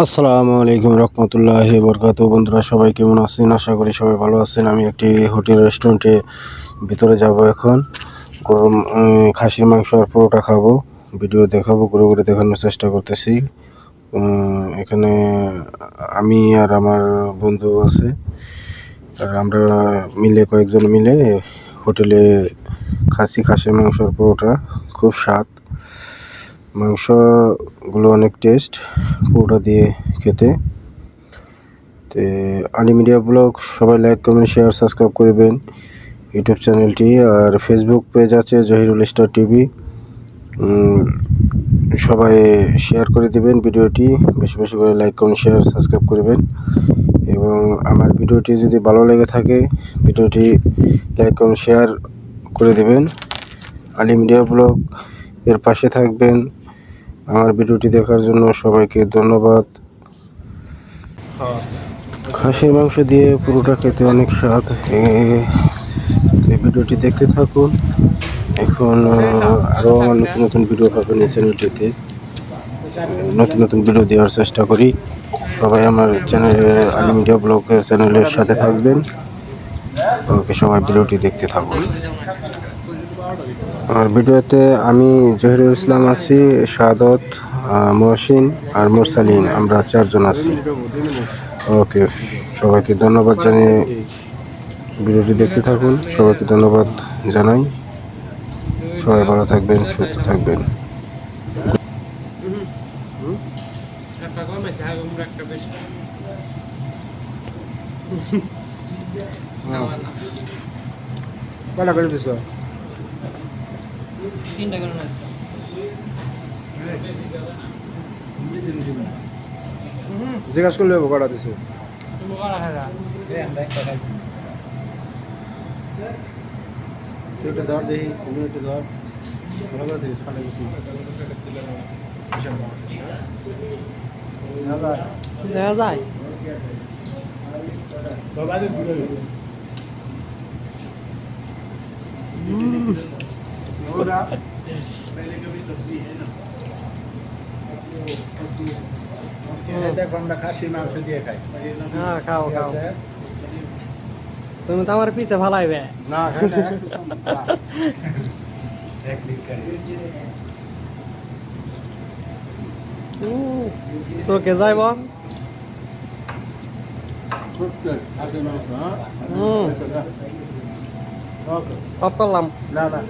আসসালামু আলাইকুম রহমতুল্লাহ বরকাত বন্ধুরা, সবাই কেমন আছেন? আশা করি সবাই ভালো আছেন। আমি একটি হোটেল রেস্টুরেন্টে ভিতরে যাব এখন। গরম খাসির মাংস আর পরোটা খাব। ভিডিও দেখাবো, ঘুরে ঘুরে দেখানোর চেষ্টা করতেছি। এখানে আমি আর আমার বন্ধু আছে। আর আমরা মিলে কয়েকজন মিলে হোটেলে খাসি, খাসির মাংস আর পরোটা। খুব স্বাদ। মাংসগুলো অনেক টেস্ট পুরোটা দিয়ে খেতে। তো আলি মিডিয়া ব্লগ, সবাই লাইক কমেন্ট শেয়ার সাবস্ক্রাইব করবেন। ইউটিউব চ্যানেলটি আর ফেসবুক পেজ আছে জহিরুল স্টার টিভি। সবাই শেয়ার করে দেবেন ভিডিওটি, বেশি বেশি করে লাইক কমেন্ট শেয়ার সাবস্ক্রাইব করবেন। এবং আমার ভিডিওটি যদি ভালো লেগে থাকে, ভিডিওটি লাইক কমেন্ট শেয়ার করে দেবেন। আলি মিডিয়া ব্লগ, এর পাশে থাকবেন। আমার ভিডিওটি দেখার জন্য সবাইকে ধন্যবাদ। খাসির মাংস দিয়ে পুরোটা খেতে অনেক স্বাদ। এই ভিডিওটি দেখতে থাকুন। এখন আরও আমার নতুন নতুন ভিডিও পাবেন এই চ্যানেলটিতে। নতুন নতুন ভিডিও দেওয়ার চেষ্টা করি। সবাই আমার চ্যানেলের আলি মিডিয়া ব্লগের চ্যানেলের সাথে থাকবেন। ওকে, সবাই ভিডিওটি দেখতে থাকুন। আর ভিডিওতে আমি জহিরুল ইসলাম আছি শাহাদত মহসিন আর মোরসালিন, আমরা চারজন আছি। ওকে, সবাইকে ধন্যবাদ জানিয়ে ভিডিওটি দেখতে থাকুন। সবাইকে ধন্যবাদ জানাই। সবাই ভালো থাকবেন, সুস্থ থাকবেন। কয়টা করে তিনটা করে না জিজ্ঞাসা করলে হব কটা দিছে? একটা ধর দেখি তুমি একটা ধর। ভালো করে গেছি দেখা যায়। দেখো তুমি তো আমার পিছে ভালাইবে না চোখে যাইব হ্যাঁ? হুম। করলাম না না।